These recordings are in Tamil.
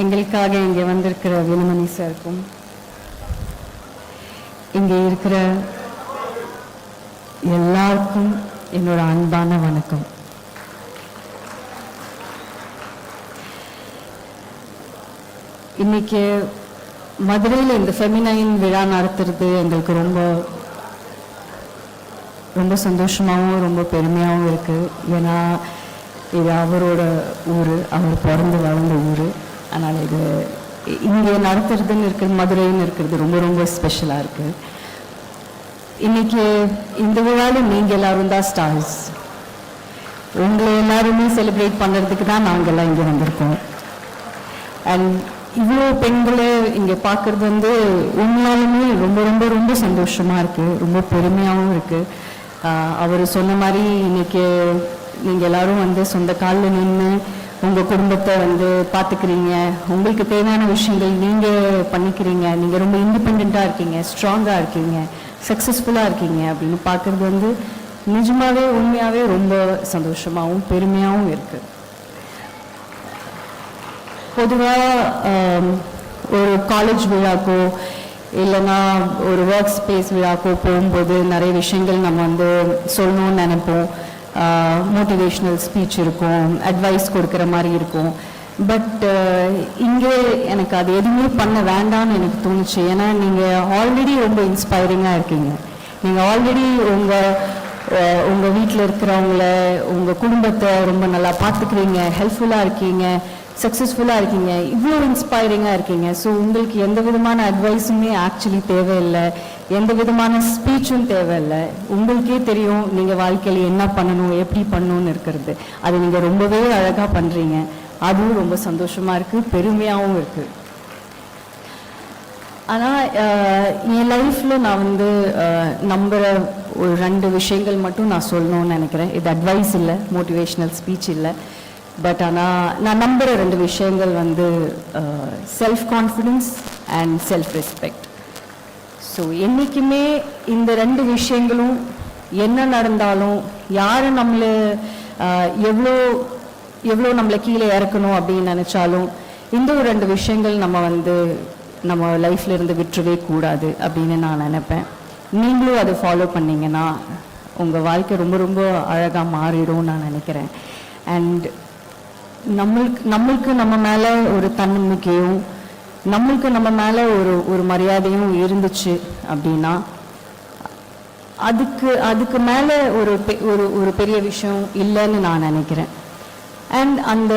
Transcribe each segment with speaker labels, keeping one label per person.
Speaker 1: எங்களுக்காக இங்கே வந்திருக்கிற வினமணி சாருக்கும் இங்கே இருக்கிற எல்லாருக்கும் என்னோட அன்பான வணக்கம். இன்னைக்கு மதுரையில் இந்த ஃபெமினைன் விழா நடத்துறது எங்களுக்கு ரொம்ப ரொம்ப சந்தோஷமாகவும் ரொம்ப பெருமையாகவும் இருக்குது ஏன்னா இது அவரோட ஊர் அவர் பிறந்து வளர்ந்த ஊர். அதனால் இது இங்கே நடத்துறதுன்னு இருக்கிறது மதுரைன்னு இருக்கிறது ரொம்ப ரொம்ப ஸ்பெஷலாக இருக்குது இன்றைக்கி இந்த விழாவில் நீங்கள் எல்லாரும் தான் ஸ்டார்ஸ் உங்களை எல்லாருமே செலிப்ரேட் பண்ணுறதுக்கு தான் நாங்கள்லாம் இங்கே வந்திருக்கோம். அண்ட் இவ்வளோ பெண்களை இங்கே பார்க்குறது வந்து உண்மையாலுமே ரொம்ப ரொம்ப ரொம்ப சந்தோஷமாக இருக்குது ரொம்ப பெருமையாகவும் இருக்குது அவர் சொன்ன மாதிரி இன்னைக்கு நீங்கள் எல்லாரும் வந்து சொந்த காலில் நின்று உங்கள் குடும்பத்தை வந்து பார்த்துக்கிறீங்க உங்களுக்கு தேவையான விஷயங்கள் நீங்கள் பண்ணிக்கிறீங்க. நீங்கள் ரொம்ப இண்டிபெண்ட்டாக இருக்கீங்க ஸ்ட்ராங்காக இருக்கீங்க சக்ஸஸ்ஃபுல்லாக இருக்கீங்க அப்படின்னு பார்க்குறது வந்து நிஜமாவே உண்மையாகவே ரொம்ப சந்தோஷமாகவும் பெருமையாகவும் இருக்குது பொதுவாக ஒரு காலேஜ் விழாக்கோ இல்லைன்னா ஒரு ஒர்க் ஸ்பேஸ் விழாக்கோ போகும்போது நிறைய விஷயங்கள் நம்ம வந்து சொல்லணும்னு நினைப்போம். மோட்டிவேஷ்னல் ஸ்பீச் இருக்கும் அட்வைஸ் கொடுக்குற மாதிரி இருக்கும். பட் இங்கே எனக்கு அது எதுவுமே பண்ண வேண்டாம்னு எனக்கு தோணுச்சு. ஏன்னா நீங்கள் ஆல்ரெடி ரொம்ப இன்ஸ்பைரிங்காக இருக்கீங்க. நீங்கள் ஆல்ரெடி உங்கள் உங்கள் வீட்டில் இருக்கிறவங்கள உங்கள் குடும்பத்தை ரொம்ப நல்லா பார்த்துக்கிறீங்க ஹெல்ப்ஃபுல்லாக இருக்கீங்க. சக்ஸஸ்ஃபுல்லாக இருக்கீங்க. இவ்வளோ இன்ஸ்பைரிங்காக இருக்கீங்க. ஸோ உங்களுக்கு எந்த விதமான அட்வைஸுமே ஆக்சுவலி தேவையில்லை. எந்த விதமான ஸ்பீச்சும் தேவையில்லை. உங்களுக்கே தெரியும் நீங்கள் வாழ்க்கையில் என்ன பண்ணணும் எப்படி பண்ணணும்னு இருக்கிறது. அது நீங்கள் ரொம்பவே அழகாக பண்ணுறீங்க அதுவும் ரொம்ப சந்தோஷமாக இருக்குது பெருமையாகவும் இருக்குது ஆனால் என் லைஃப்பில் நான் வந்து நம்புகிற ஒரு ரெண்டு விஷயங்கள் மட்டும் நான் சொல்லணும்னு நினைக்கிறேன். இது அட்வைஸ் இல்லை மோட்டிவேஷ்னல் ஸ்பீச் இல்லை. பட் ஆனால் நான் நம்புகிற ரெண்டு விஷயங்கள் வந்து self confidence and self respect so என்றைக்குமே இந்த ரெண்டு விஷயங்களும் என்ன நடந்தாலும் யார் நம்மளை எவ்வளோ எவ்வளோ நம்மளை கீழே இறக்கணும் அப்படின்னு நினச்சாலும் இந்த ஒரு ரெண்டு விஷயங்கள் நம்ம வந்து நம்ம லைஃப்ல இருந்து விட்டுறவே கூடாது அப்படின்னு நான் நினைப்பேன். நீங்களும் அதை ஃபாலோ பண்ணீங்கன்னா உங்கள் வாழ்க்கை ரொம்ப ரொம்ப அழகாக மாறிடும் நான் நினைக்கிறேன். அண்ட் நம்மளுக்கு நம்மளுக்கு நம்ம மேலே ஒரு தன்னம்பிக்கையும் நம்மளுக்கு நம்ம மேலே ஒரு ஒரு மரியாதையும் இருந்துச்சு அப்படின்னா அதுக்கு அதுக்கு மேலே ஒரு பெ- ஒரு ஒரு பெரிய விஷயம் இல்லைன்னு நான் நினைக்கிறேன். அண்ட் அந்த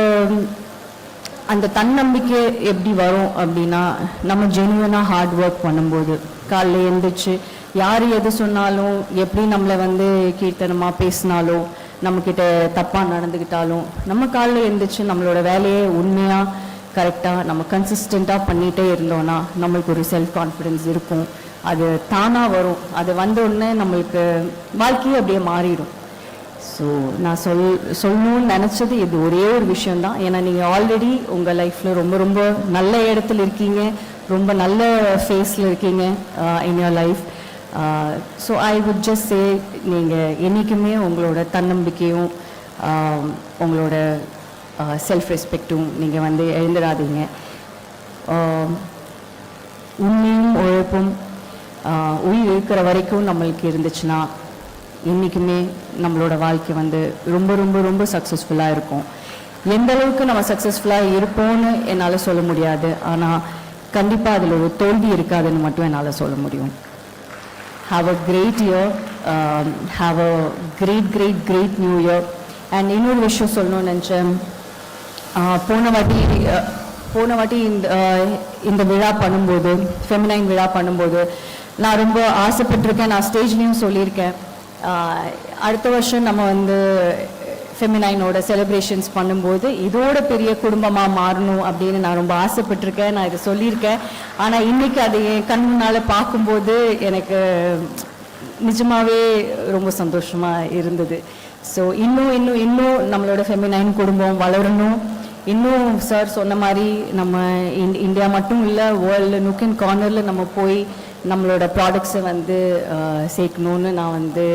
Speaker 1: அந்த தன்னம்பிக்கை எப்படி வரும் அப்படின்னா நம்ம ஜெனுவனாக ஹார்ட் ஒர்க் பண்ணும்போது காலைல எழுந்திரிச்சு யார் எது சொன்னாலும் எப்படி நம்மளை வந்து கீர்த்தனமாக பேசினாலும் நம்மக்கிட்ட தப்பாக நடந்துக்கிட்டாலும் நம்ம காலைல எழுந்திரிச்சு நம்மளோட வேலையை உண்மையாக கரெக்டாக நம்ம கன்சிஸ்டண்ட்டாக பண்ணிகிட்டே இருந்தோன்னா நம்மளுக்கு ஒரு செல்ஃப் கான்ஃபிடென்ஸ் இருக்கும். அது தானாக வரும். அது வந்த உடனே நம்மளுக்கு வாழ்க்கையே அப்படியே மாறிடும். ஸோ நான் சொல் சொல்லணும்னு நினச்சது இது ஒரே ஒரு விஷயந்தான் ஏன்னா நீங்கள் ஆல்ரெடி உங்கள் லைஃப்பில் ரொம்ப ரொம்ப நல்ல இடத்துல இருக்கீங்க. ரொம்ப நல்ல ஃபேஸில் இருக்கீங்க in your life so I would just say நீங்கள் என்றைக்குமே உங்களோட தன்னம்பிக்கையும் உங்களோட செல்ஃப் ரெஸ்பெக்டும் நீங்கள் வந்து எழுந்துடாதீங்க உண்மையும் உழைப்பும் உயிர் இருக்கிற வரைக்கும் நம்மளுக்கு இருந்துச்சுன்னா என்றைக்குமே நம்மளோட வாழ்க்கை வந்து ரொம்ப ரொம்ப ரொம்ப சக்ஸஸ்ஃபுல்லாக இருக்கும். எந்த அளவுக்கு நம்ம சக்ஸஸ்ஃபுல்லாக இருப்போம்னு என்னால் சொல்ல முடியாது. ஆனால் கண்டிப்பாக அதில் ஒரு தோல்வி இருக்காதுன்னு மட்டும் என்னால் சொல்ல முடியும். Have a great year have a great great great new year and இன்னொரு விஷயம் சொல்லணும்னு நினச்சேன். போன வாட்டி போன வாட்டி இந்த இந்த விழா பண்ணும்போது ஃபெமினைன் விழா பண்ணும்போது நான் ரொம்ப ஆசைப்பட்டிருக்கேன். நான் ஸ்டேஜ்லேயும் சொல்லியிருக்கேன். அடுத்த வருஷம் நம்ம வந்து ஃபெமினைனோட செலிப்ரேஷன்ஸ் பண்ணும்போது இதோட பெரிய குடும்பமாக மாறணும் அப்படின்னு நான் ரொம்ப ஆசைப்பட்டிருக்கேன் நான் இதை சொல்லியிருக்கேன். ஆனால் இன்னைக்கு அதை என் கண் முன்னால் பார்க்கும்போது எனக்கு நிஜமாகவே ரொம்ப சந்தோஷமாக இருந்தது. ஸோ இன்னும் இன்னும் இன்னும் நம்மளோட ஃபெமினைன் குடும்பம் வளரணும். இன்னும் சார் சொன்ன மாதிரி நம்ம இந்தியா மட்டும் இல்லை வேர்ல்டு நுக் அண்ட் கார்னரில் நம்ம போய் நம்மளோட ப்ராடக்ட்ஸை வந்து சேர்க்கணுன்னு நான் வந்து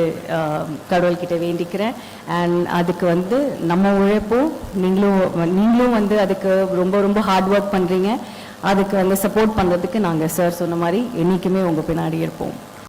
Speaker 1: கடவுள்கிட்ட வேண்டிக்கிறேன். அண்ட் அதுக்கு வந்து நம்ம உழைப்பும் நீங்களும் நீங்களும் வந்து அதுக்கு ரொம்ப ரொம்ப ஹார்ட் ஒர்க் பண்ணுறீங்க அதுக்கு வந்து சப்போர்ட் பண்ணுறதுக்கு நாங்கள் சார் சொன்ன மாதிரி என்றைக்குமே உங்கள் பின்னாடி இருப்போம்.